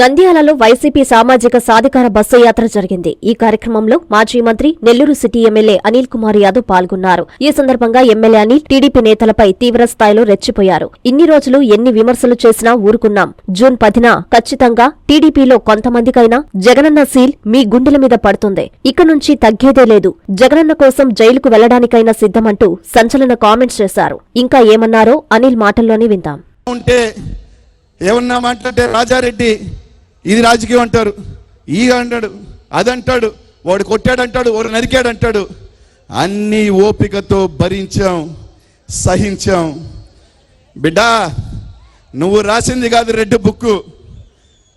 నంద్యాలలో వైసీపీ సామాజిక సాధికార బస్సు యాత్ర జరిగింది. ఈ కార్యక్రమంలో మాజీ మంత్రి నెల్లూరు సిటీ ఎమ్మెల్యే అనిల్ కుమార్ యాదవ్ పాల్గొన్నారు. ఈ సందర్భంగా ఎమ్మెల్యే అనిల్ టీడీపీ నేతలపై తీవ్ర స్థాయిలో రెచ్చిపోయారు. ఇన్ని రోజులు ఎన్ని విమర్శలు చేసినా ఊరుకున్నాం. జూన్ పదిన ఖచ్చితంగా టీడీపీలో కొంతమందికైనా జగనన్న సీల్ మీ గుండెల మీద పడుతుంది. ఇక నుంచి తగ్గేదే లేదు. జగనన్న కోసం జైలుకు వెళ్ళడానికైనా సిద్ధమంటూ సంచలన కామెంట్స్ చేశారు. ఇంకా ఏమన్నారో అనిల్ మాటల్లోనే విందాం. ఉంటే ఏమన్నా మాట్లాడితే రాజారెడ్డి ఇది రాజకీయం అంటారు. ఈగ అంటాడు అదంటాడు వాడు కొట్టాడంటాడు వాడు నరికాడంటాడు. అన్నీ ఓపికతో భరించాం సహించాం. బిడ్డా నువ్వు రాసింది కాదు రెడ్ బుక్.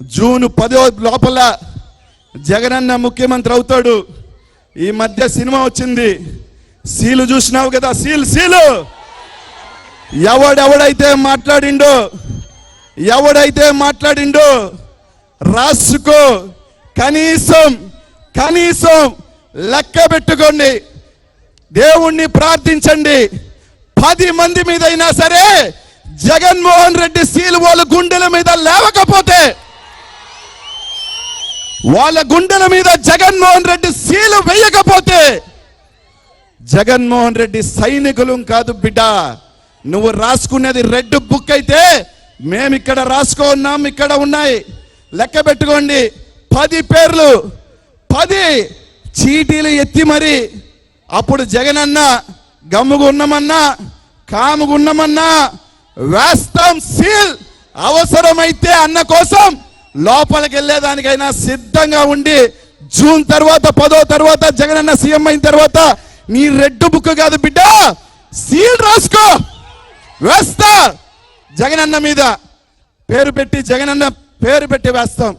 జూన్ పదో లోపల జగనన్న ముఖ్యమంత్రి అవుతాడు. ఈ మధ్య సినిమా వచ్చింది. సీలు చూసినావు కదా సీల్ సీలు. ఎవడెవడైతే మాట్లాడిండో ఎవడైతే మాట్లాడిండో రాసుకో. కనీసం కనీసం లెక్క పెట్టుకోండి. దేవుణ్ణి ప్రార్థించండి. పది మంది మీదైనా సరే జగన్మోహన్ రెడ్డి సీలు వాళ్ళ గుండెల మీద లేవకపోతే వాళ్ళ గుండెల మీద జగన్మోహన్ రెడ్డి సీలు వేయకపోతే జగన్మోహన్ రెడ్డి సైనికులు కాదు బిడ్డ. నువ్వు రాసుకునేది రెడ్ బుక్ అయితే మేమిక్కడ రాసుకో ఉన్నాం ఇక్కడ ఉన్నాయి. లెక్క పెట్టుకోండి. పది పేర్లు. పది చీటీలు ఎత్తి మరి. అప్పుడు జగనన్న గమ్ముగున్నమన్నా కాముగున్నమన్నా వేస్తాం సీల్. అవసరమైతే అన్న కోసం లోపలికి వెళ్ళేదానికైనా సిద్ధంగా ఉండి జూన్ తర్వాత పదో తర్వాత జగనన్న సీఎం అయిన తర్వాత నీ రెడ్ బుక్ కాదు బిడ్డ. సీల్ రాసుకో. వేస్తా. జగనన్న మీద పేరు పెట్టి జగనన్న పేరు పెట్టి వేస్తాం.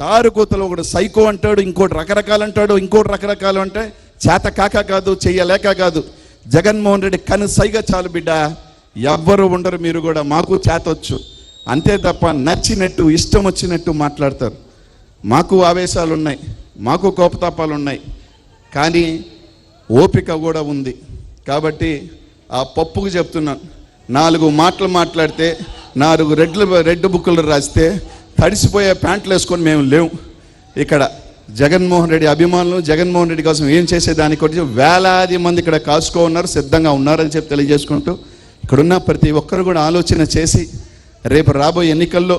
కారు కూతలు ఒకడు సైకో అంటాడు ఇంకోటి రకరకాలు అంటాడు ఇంకోటి రకరకాలు అంటే చేత కాక కాదు చెయ్యలేక కాదు. జగన్మోహన్ రెడ్డి కను సైగ చాలు బిడ్డ. ఎవ్వరు ఉండరు మీరు కూడా మాకు చేతొచ్చు. అంతే తప్ప నచ్చినట్టు ఇష్టం వచ్చినట్టు మాట్లాడతారు. మాకు ఆవేశాలు ఉన్నాయి మాకు కోపతాపాలు ఉన్నాయి కానీ ఓపిక కూడా ఉంది. కాబట్టి ఆ పప్పుకు చెప్తున్నాను. నాలుగు మాటలు మాట్లాడితే నాలుగు రెడ్లు రెడ్ బుక్కులు రాస్తే తడిసిపోయే ప్యాంట్లు వేసుకొని మేము లేవు. ఇక్కడ జగన్మోహన్ రెడ్డి అభిమానులు జగన్మోహన్ రెడ్డి కోసం ఏం చేసేదానికి కొట్టి వేలాది మంది ఇక్కడ కాసుకో ఉన్నారు సిద్ధంగా ఉన్నారని చెప్పి తెలియజేసుకుంటూ ఇక్కడున్న ప్రతి ఒక్కరు కూడా ఆలోచన చేసి రేపు రాబోయే ఎన్నికల్లో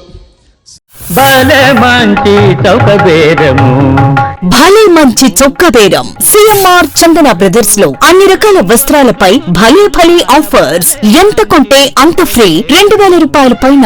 భలే మంచి చొక్క బేరం. సిఎంఆర్ చందన బ్రదర్స్లో అన్ని రకాల వస్త్రాలపై భలే భలే ఆఫర్స్. ఎంత కొంటే అంత ఫ్రీ. రెండు వేల రూపాయల పైన